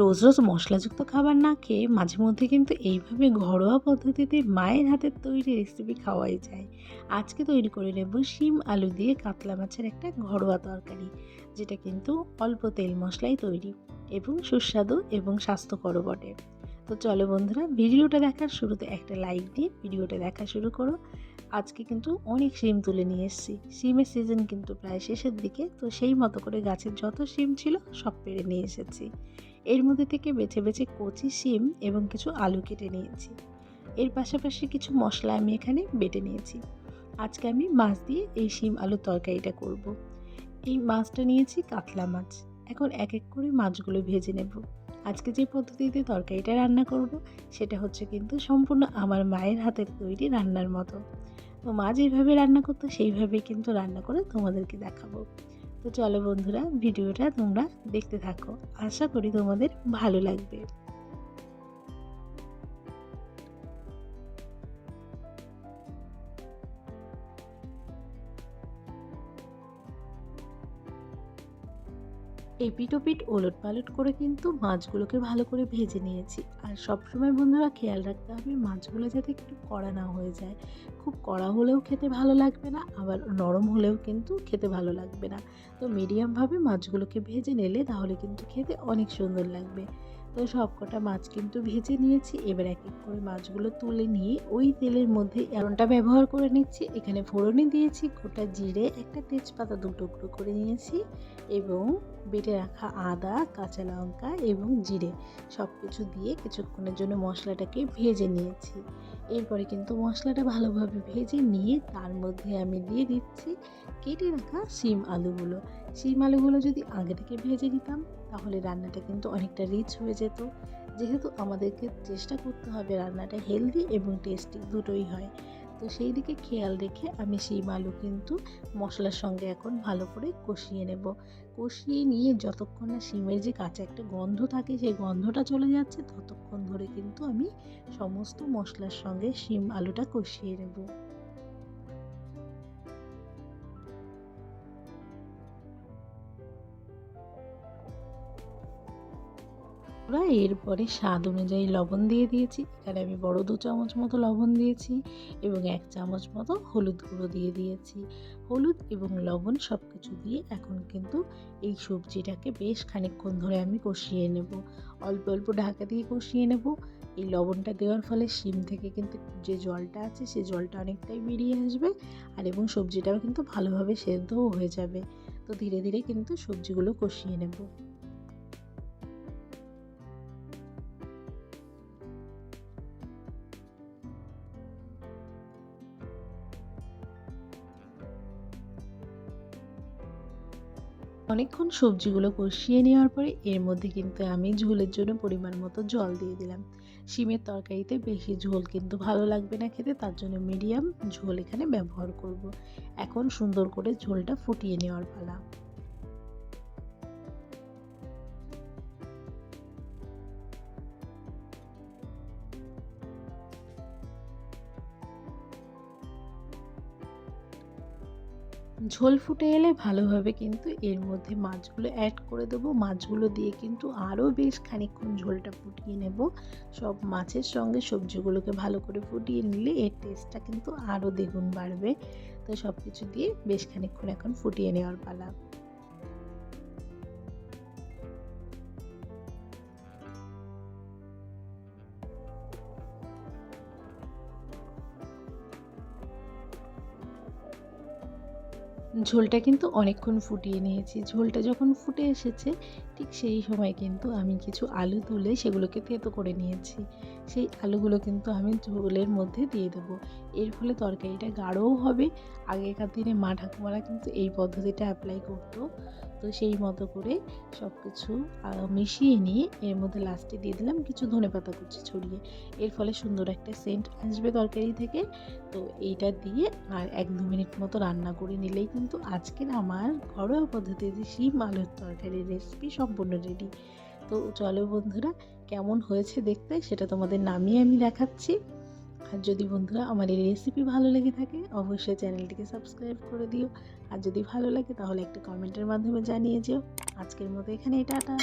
রোজ রোজ মশলাযুক্ত খাবার না খেয়ে মাঝে মধ্যে কিন্তু এইভাবে ঘরোয়া পদ্ধতিতে মায়ের হাতের তৈরি রেসিপি খাওয়াই যায়। আজকে তৈরি করে নেব শিম আলু দিয়ে কাতলা মাছের একটা ঘরোয়া তরকারি, যেটা কিন্তু অল্প তেল মশলায় তৈরি এবং সুস্বাদু এবং স্বাস্থ্যকর বটে। তো চলো বন্ধুরা, ভিডিওটা দেখার শুরুতে একটা লাইক দিয়ে ভিডিওটা দেখা শুরু করো। আজকে কিন্তু অনেক শিম তুলে নিয়ে এসেছি। শিমের সিজন কিন্তু প্রায় শেষের দিকে, তো সেই মতো করে গাছের যত শিম ছিল সব পেরে নিয়ে এসেছি। এর মধ্যে থেকে বেছে বেছে কচি শিম এবং কিছু আলু কেটে নিয়েছি। এর পাশাপাশি কিছু মশলা আমি এখানে বেটে নিয়েছি। আজকে আমি মাছ দিয়ে এই শিম আলুর তরকারিটা করব। এই মাছটা নিয়েছি কাতলা মাছ। এখন এক এক করে মাছগুলো ভেজে নেব। আজকে যে পদ্ধতিতে তরকারিটা রান্না করব, সেটা হচ্ছে কিন্তু সম্পূর্ণ আমার মায়ের হাতের তৈরি রান্নার মতো। তো মা যেভাবে রান্না করতো সেইভাবেই কিন্তু রান্না করে তোমাদেরকে দেখাবো। তো চলো বন্ধুরা ভিডিওটা তোমরা দেখতে থাকো। আশা করি তোমাদের ভালো লাগবে। এপিটোপিট ওলট পালট করে কিন্তু মাছগুলোকে ভালো করে ভেজে নিয়েছি। আর সবসময় বন্ধুরা খেয়াল রাখতে হবে, মাছগুলো যাতে একটু কড়া না হয়ে যায়। খুব কড়া হলেও খেতে ভালো লাগবে না, আবার নরম হলেও কিন্তু খেতে ভালো লাগবে না। তো মিডিয়ামভাবে মাছগুলোকে ভেজে নিলে তাহলে কিন্তু খেতে অনেক সুন্দর লাগবে। তো সবকটা মাছ কিন্তু ভেজে নিয়েছি। এবার এক এক করে মাছগুলো তুলে নিয়ে ওই তেলের মধ্যে এরনটা ব্যবহার করে নিচ্ছি। এখানে ফোড়নে দিয়েছি গোটা জিরে, একটা তেজপাতা দু টুকরো করে নিয়েছি এবং বেটে রাখা আদা, কাঁচা লঙ্কা এবং জিরে সব কিছু দিয়ে কিছুক্ষণের জন্য মশলাটাকে ভেজে নিয়েছি। এরপরে কিন্তু মশলাটা ভালোভাবে ভেজে নিয়ে তার মধ্যে আমি দিয়ে দিচ্ছি কেটে রাখা শিম আলুগুলো। শিম আলুগুলো যদি আগে থেকে ভেজে দিতাম তাহলে রান্নাটা কিন্তু অনেকটা রিচ হয়ে যেত। যেহেতু আমাদেরকে চেষ্টা করতে হবে রান্নাটা হেলদি এবং টেস্টি দুটোই হয়। তো সেই দিকে খেয়াল রেখে আমি শিম আলু কিন্তু মশলার সঙ্গে এখন ভালো করে কষিয়ে নেব। কষিয়ে নিয়ে যতক্ষণ না শিমের যে কাঁচা একটা গন্ধ থাকে, সেই গন্ধটা চলে যাচ্ছে, ততক্ষণ ধরে কিন্তু আমি সমস্ত মশলার সঙ্গে শিম আলুটা কষিয়ে নেব। আমরা এরপরে স্বাদ অনুযায়ী লবণ দিয়ে দিয়েছি। এখানে আমি বড় দু চামচ মতো লবণ দিয়েছি এবং এক চামচ মতো হলুদ গুঁড়ো দিয়ে দিয়েছি। হলুদ এবং লবণ সব কিছু দিয়ে এখন কিন্তু এই সবজিটাকে বেশ খানিকক্ষণ ধরে আমি কষিয়ে নেব। অল্প অল্প ঢাকা দিয়ে কষিয়ে নেব। এই লবণটা দেওয়ার ফলে শিম থেকে কিন্তু যে জলটা আছে সেই জলটা অনেকটাই বেরিয়ে আসবে আর এবং সবজিটাও কিন্তু ভালোভাবে সেদ্ধও হয়ে যাবে। তো ধীরে ধীরে কিন্তু সবজিগুলো কষিয়ে নেব। অনেকক্ষণ সবজিগুলো কষিয়ে নেওয়ার পরে এর মধ্যে কিন্তু আমি ঝোলের জন্য পরিমাণ মতো জল দিয়ে দিলাম শিমের তরকারিতে বেশি ঝোল কিন্তু ভালো লাগবে না খেতে, তার জন্য মিডিয়াম ঝোল এখানে ব্যবহার করব। এখন সুন্দর করে ঝোলটা ফুটিয়ে নেওয়ার পালা ঝোল ফুটে এলে ভালোভাবে কিন্তু এর মধ্যে মাছগুলো অ্যাড করে দেবো। মাছগুলো দিয়ে কিন্তু আরও বেশ খানিকক্ষণ ঝোলটা ফুটিয়ে নেব। সব মাছের সঙ্গে সবজিগুলোকে ভালো করে ফুটিয়ে নিলে এর টেস্টটা কিন্তু আরও দ্বিগুণ বাড়বে। তো সব কিছু দিয়ে বেশ খানিকক্ষণ এখন ফুটিয়ে নেওয়ার পালা। ঝোলটা কিন্তু অনেকক্ষণ ফুটিয়ে নিয়েছি। ঝোলটা যখন ফুটে এসেছে ঠিক সেই সময় কিন্তু আমি কিছু আলু তুলে সেগুলোকে তেতো করে নিয়েছি। সেই আলুগুলো কিন্তু আমি ঝোলের মধ্যে দিয়ে দেবো। এর ফলে তরকারিটা গাঢ়ও হবে। আগেকার দিনে মা ঠাকুমারা কিন্তু এই পদ্ধতিটা অ্যাপ্লাই করতো। তো সেই মতো করে সব কিছু মিশিয়ে নিয়ে এর মধ্যে লাস্টে দিয়ে দিলাম কিছু ধনে পাতা কুচি ছড়িয়ে। এর ফলে সুন্দর একটা সেন্ট আসবে তরকারি থেকে। তো এইটা দিয়ে আর এক দু মিনিট মতো রান্না করে নিলেই কিন্তু আজকের আমার ঘরোয়া পদ্ধতিতে শিম আলুর তরকারির রেসিপি সম্পূর্ণ রেডি তো চলো বন্ধুরা, কেমন হয়েছে দেখতে সেটা তোমাদের নামিয়ে আমি দেখাচ্ছি। আর যদি বন্ধুরা আমার এই রেসিপি ভালো লেগে থাকে, অবশ্যই চ্যানেলটিকে সাবস্ক্রাইব করে দিও। আর যদি ভালো লাগে তাহলে একটা কমেন্টের মাধ্যমে জানিয়ে যেও। আজকের মতো এখানে টাটা।